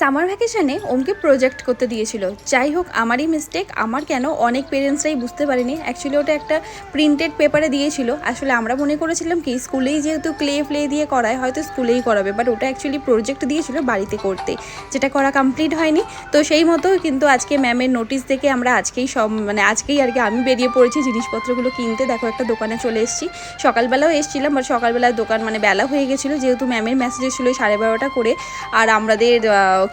Summer ভ্যাকেশনে ওমকে project করতে দিয়েছিল। যাই হোক, আমারই মিস্টেক আমার কেন অনেক পেরেন্টসরাই বুঝতে পারেনি। অ্যাকচুয়ালি ওটা একটা প্রিন্টেড পেপারে দিয়েছিল। আসলে আমরা মনে করেছিলাম কি, স্কুলেই যেহেতু ক্লে ফ্লে দিয়ে করায়, হয়তো স্কুলেই করাবে। বাট ওটা অ্যাকচুয়ালি প্রজেক্ট দিয়েছিল বাড়িতে করতে। যেটা করা কমপ্লিট হয়নি। তো সেই মতো কিন্তু আজকে ম্যামের নোটিশ দেখে আমরা আজকেই সব মানে আজকেই আর কি আমি বেরিয়ে পড়েছি জিনিসপত্রগুলো কিনতে। দেখো, একটা দোকানে চলে এসেছি। সকালবেলাও এসেছিলাম বাট সকালবেলায় দোকান মানে বেলা হয়ে গেছিল। যেহেতু ম্যামের মেসেজ ছিল ওই সাড়ে বারোটা করে। আর আমাদের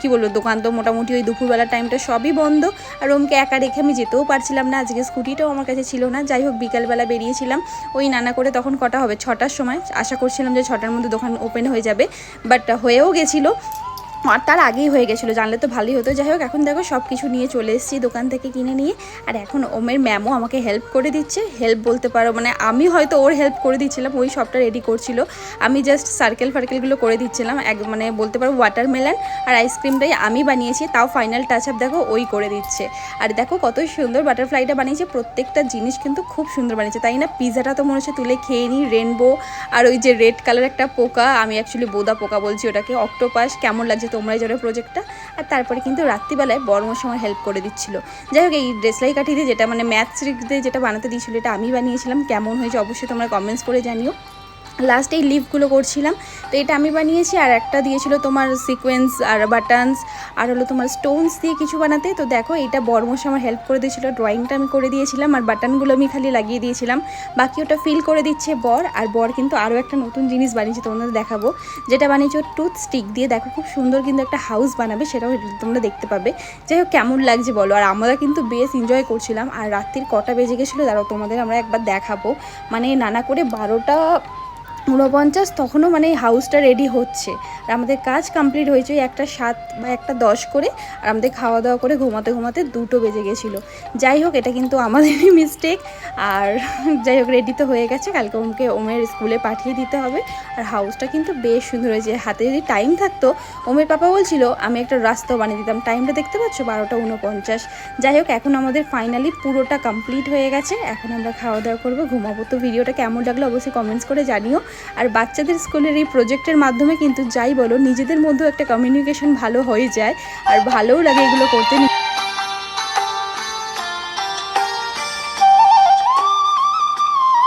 কি বলব, দোকান তো মোটামুটি ওই দুপুরবেলার টাইমটা সবই বন্ধ। আর ওমকে একা রেখে আমি যেতেও পারছিলাম না, আজকে স্কুটিটাও আমার কাছে ছিল না। যাই হোক, বিকালবেলা বেরিয়েছিলাম। ওই নানা করে তখন কটা হবে? ছটার সময়। আশা করছিলাম যে ছটার মধ্যে দোকান ওপেন হয়ে যাবে বাট হয়েও গেছিল। আর তার আগেই হয়ে গেছিল, জানলে তো ভালোই হতো। যাই হোক, এখন দেখো সব কিছু নিয়ে চলে এসেছি দোকান থেকে কিনে নিয়ে। আর এখন ওমের ম্যামও আমাকে হেল্প করে দিচ্ছে। হেল্প বলতে পারো মানে আমি হয়তো ওর হেল্প করে দিচ্ছিলাম, ওই সবটা রেডি করছিল। আমি জাস্ট সার্কেল ফার্কেলগুলো করে দিচ্ছিলাম, এক মানে বলতে পারো ওয়াটারমেলন আর আইসক্রিমটাই আমি বানিয়েছি, তাও ফাইনাল টাচ আপ দেখো ওই করে দিচ্ছে। আর দেখো কত সুন্দর বাটারফ্লাইটা বানিয়েছে, প্রত্যেকটা জিনিস কিন্তু খুব সুন্দর বানিয়েছে। তাই না? পিজাটা তো মনে হচ্ছে তুলে খেয়ে নিই রেনবো আর ওই যে রেড কালার একটা পোকা, আমি অ্যাকচুয়ালি বোদা পোকা বলছি ওটাকে অক্টোপাস কেমন লাগছে তোমরাই জোরে প্রজেক্টটা আর তারপরে কিন্তু রাত্রিবেলায় বড় সময় হেল্প করে দিচ্ছিল। যাই হোক, এই ড্রেসলাই কাঠি দিয়ে যেটা মানে ম্যাথ দিয়ে যেটা বানাতে দিয়েছিলো, এটা আমি বানিয়েছিলাম। কেমন হয়েছে অবশ্যই তোমরা কমেন্টস করে জানিও। লাস্ট এই লিভগুলো করছিলাম, তো এটা আমি বানিয়েছি আর একটা দিয়েছিল তোমার সিকোয়েন্স আর বাটনস আর হলো তোমার স্টোনস দিয়ে কিছু বানাতে। তো দেখো, এটা বর্মস আমার হেল্প করে দিয়েছিল ড্রয়িংটা আমি করে দিয়েছিলাম আর বাটনগুলো আমি খালি লাগিয়ে দিয়েছিলাম। বাকি ওটা ফিল করে দিচ্ছে বর, আর বর কিন্তু আরও একটা নতুন জিনিস বানিয়েছে, তোমাদের দেখাবো। যেটা বানিয়েছে টুথ স্টিক দিয়ে, দেখো খুব সুন্দর কিন্তু একটা হাউস বানাবে, সেটাও তোমরা দেখতে পাবে। যাই হোক, কেমন লাগছে বলো? আর আমরা কিন্তু বেশ এনজয় করছিলাম, আর রাত্রির কটা বেজে গেছিল, দাঁড়াও তোমাদের আমরা একবার দেখাবো। মানে নানা করে বারোটা ঊনপঞ্চাশ তখনও মানে হাউসটা রেডি হচ্ছে। আর আমাদের কাজ কমপ্লিট হয়েছে ওই একটা সাত বা একটা দশ করে। আর আমাদের খাওয়া দাওয়া করে ঘুমাতে ঘুমাতে দুটো বেজে গেছিল। যাই হোক, এটা কিন্তু আমাদেরই মিস্টেক আর যাই হোক রেডি তো হয়ে গেছে। কালকে ওমকে ওমের স্কুলে পাঠিয়ে দিতে হবে। আর হাউসটা কিন্তু বেশ সুন্দর হয়েছে। হাতে যদি টাইম থাকতো, ওমের পাপা বলছিল, আমি একটা রাস্তাও বানিয়ে দিতাম। টাইমটা দেখতে পাচ্ছ? বারোটা উনপঞ্চাশ যাই হোক, এখন আমাদের ফাইনালি পুরোটা কমপ্লিট হয়ে গেছে। এখন আমরা খাওয়া দাওয়া করব, ঘুমাবো। তো ভিডিওটা কেমন লাগল অবশ্যই কমেন্টস করে জানিও। আর বাচ্চাদের স্কুলের এই প্রজেক্টের মাধ্যমে কিন্তু যাই বলো, নিজেদের মধ্যেও একটা কমিউনিকেশন ভালো হয়ে যায় আর ভালোও লাগে এগুলো করতে।